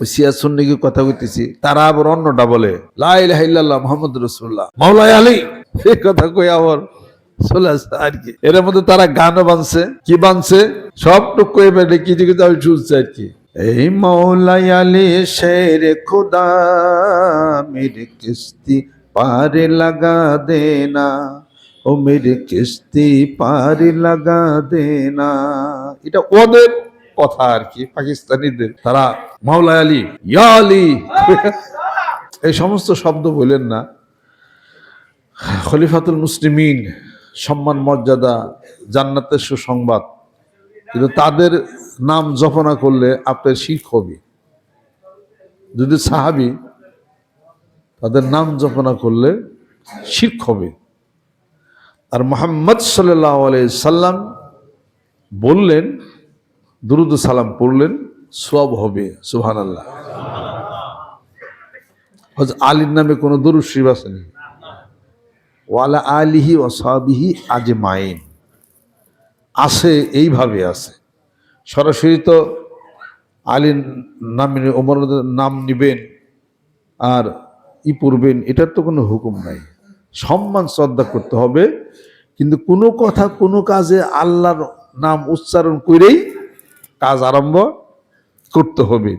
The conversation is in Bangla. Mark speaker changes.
Speaker 1: ওই সিয়া সুন্নিকে কথা কইতেছি, তারা আবার অন্যটা বলে লাইল্লাহ মোহাম্মদ রসুল্লাহ মাওলাই আলী, এই কথা কই আবার চলে আসে আর কি। এর মধ্যে তারা গানও বানছে, কি বানছে? সব টুক কয়ে বেড়ে কিছু কিছু আমি শুনছি আর কি। এই মৌলাই আলী, শের খুদা মেরে কিস্তি পারে লাগা দেনা ও মেরে কিস্তি পারে লাগা দেনা এটা ওদের কথা আর কি, পাকিস্তানিদের। তারা, মাওলা আলী, ইয়া আলী। এই সমস্ত শব্দ বলেন না। খলিফাতুল মুসলিমিন, সম্মান, মর্যাদা, জান্নাতের সুসংবাদ। কিন্তু তাদের নাম জপনা করলে আপনার শিখ হবে। যদি সাহাবি তাদের নাম জপনা করলে শিখ হবে। আর মোহাম্মদ সাল্লাহ সাল্লাম বললেন দুরুদ সালাম পড়লেন সব হবে সুহান আল্লাহ আলীর নামে কোনো দুরুদ শিব আসেনি ওয়ালা আলিহি ও সাবিহি আজ মাইন আসে এইভাবে আসে সরাসরি তো আলীর নাম ওমর নাম নিবেন আর ই পড়বেন, এটার তো কোনো হুকুম নাই। সম্মান, শ্রদ্ধা করতে হবে, কিন্তু কোনো কথা, কোনো কাজে আল্লাহর নাম উচ্চারণ করেই কাজ আরম্ভ করতে হবে।